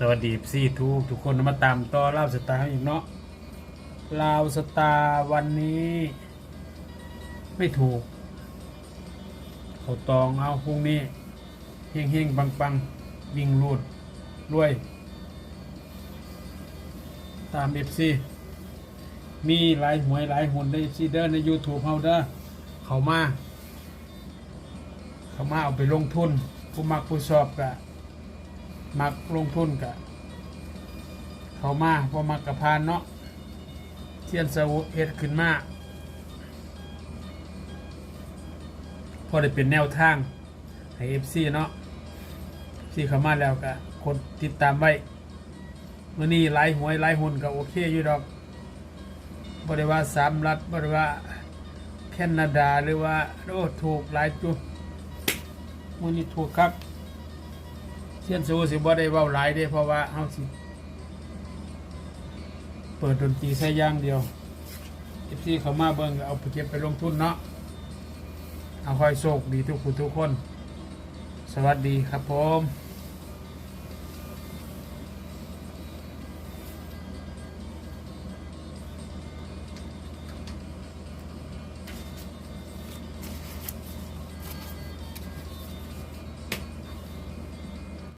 สวัสดีซี่ทุกทุกคนมาตามต่อลาวสตาร์อีกเนาะลาวสตาร์วันนี้ ไม่ถูก เขาตองเอาพรุ่งนี้เฮงเฮงปังปังวิ่งรูดรวย ตามเอฟซีมีหลายหวยหลายหุ่นในเอฟซีเด้อใน YouTube เฮาเด้อเขามา เขามาเอาไปลงทุนผู้มักผู้ชอบกะ มักลงทุนกะเขามาพอมักกะพานเนาะเทียนสวุเฮ็ดขึ้นมาพอได้เป็นแนวทางให้เอฟซีเนาะที่เข้ามาแล้วก็กดติดตามไว้มื่อนี้ไล่หวยไล่หุ่นก็โอเคอยู่ดอกบริว่าสามรัฐบริว่าแคนาดาหรือว่าโอ้ถูกหลายจุดมื่อนี้ถูกครับ เชียนสูสิบ่ได้เว้าหลายเด้เพราะว่าเฮาสิเปิดดนตรีแค่อย่างเดียวเอฟซีเขามาเบิ่งก็เอาไปเก็บไปลงทุนเนาะเอาคอยโชคดีทุกคนทุกคน สวัสดีครับผม